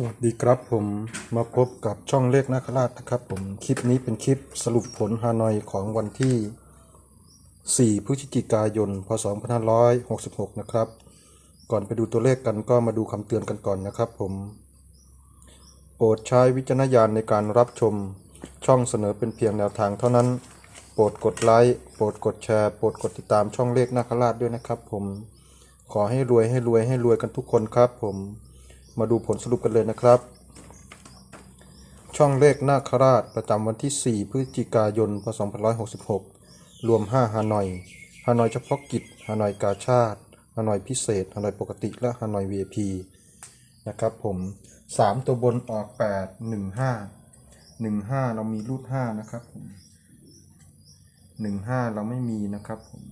สวัสดีครับผมมาพบกับช่องเลขนาคราชนะครับ ผมคลิปนี้เป็นคลิปสรุปผลฮานอยของวันที่ 4 พฤศจิกายน พศ 2566 นะครับ ก่อนไปดูตัวเลขกันก็มาดูคำเตือนกันก่อนนะครับ ผม โปรดใช้วิจารณญาณในการรับชมช่องเสนอเป็นเพียงแนวทางเท่านั้น โปรดกดไลค์โปรดกดแชร์โปรดกดติดตามช่องเลขนาคราชด้วยนะครับ ผมขอให้รวยให้รวยให้รวยกันทุกคนครับ ผม มาดูผลสรุปกันเลยนะครับ ช่องเลขนาคราชประจำวันที่ 4 พฤศจิกายน พศ 2566 รวม 5 ฮานอย ฮานอยเฉพาะกิจ ฮานอยกาชาติฮานอยพิเศษ ฮานอยปกติ และฮานอย VIP นะครับผม 3 ตัวบนออก 8 1 5 1 5 เรามีรูด 5 นะครับผม1 5 เราไม่มีนะครับผม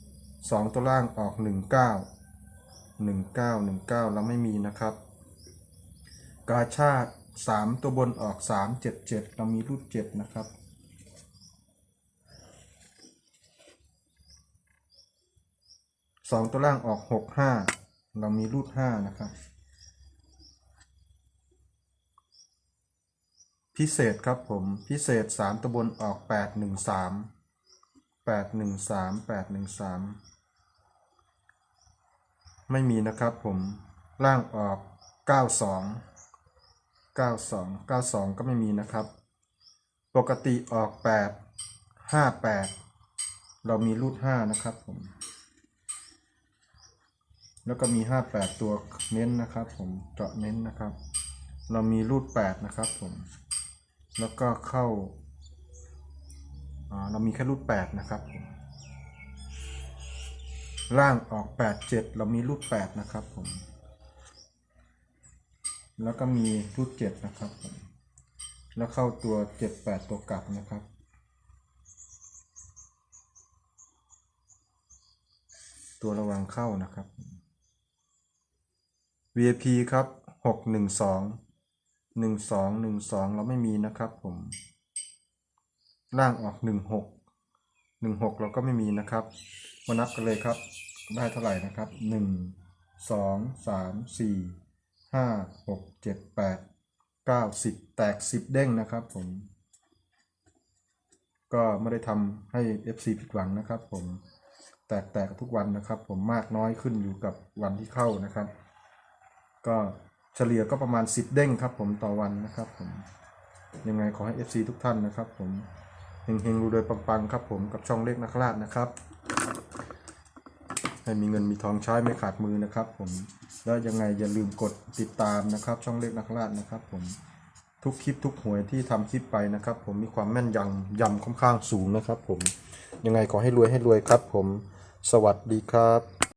2ตัวล่างออก 1 9 1919 เราไม่มีนะครับ กาชาติ 3 ตัวบนออก 377 เรามีรูด7นะครับสองตัวล่างออก 65 เรามีรูด5นะครับ พิเศษครับผม พิเศษ 3 ตัวบนออก 813 813 813 ไม่มีนะครับผมล่างออก 92 92 92 ก็ไม่มีนะครับ ปกติออก 8 58 เรามีรูด 5 นะครับผม แล้วก็มี 58 ตัวเน้นนะครับผมเจาะเน้นนะครับ เรามีรูด 8 นะครับผมแล้วก็เข้าอ่าเรามีแค่รูด 8 นะครับผม ล่างออก 8 7 เรามีรูด8นะครับผม แล้วก็มีรูด7นะครับผม แล้วเข้าตัว 7 8 ตัวกลับนะครับตัวระวังเข้านะครับ VIP ครับ 6 1 2 1 2 1 2 เราไม่มีนะครับผม ล่างออก 1 6 1 6เราก็ไม่มีนะครับ มานับกันเลยครับ ได้เท่าไหร่นะครับหนึ่งสองสามสี่ห้าหกเจ็ดแปดเก้าสิบแตกสิบเด้งนะครับผม ก็ไม่ได้ทำให้ FC ผิดหวังนะครับผม แตกแตกทุกวันนะครับ ผมมากน้อยขึ้นอยู่กับวันที่เข้านะครับ ก็เฉลี่ยก็ประมาณ 10 เด้งครับผมต่อวันนะครับผมยังไงขอให้ FC ทุกท่านนะครับผม เฮงๆรูโดยปังๆครับผมกับช่องเลขนักลาดนะครับ ให้มีเงินมีทองใช้ไม่ขาดมือนะครับ ผมแล้วยังไงอย่าลืมกดติดตามนะครับ ช่องเลขนักราชนะครับ ผมทุกคลิปทุกหวยที่ทำคลิปไปนะครับ ผมมีความแม่นยำยำค่อนข้างสูงนะครับ ผมยังไงขอให้รวยให้รวยครับ ผมสวัสดีครับ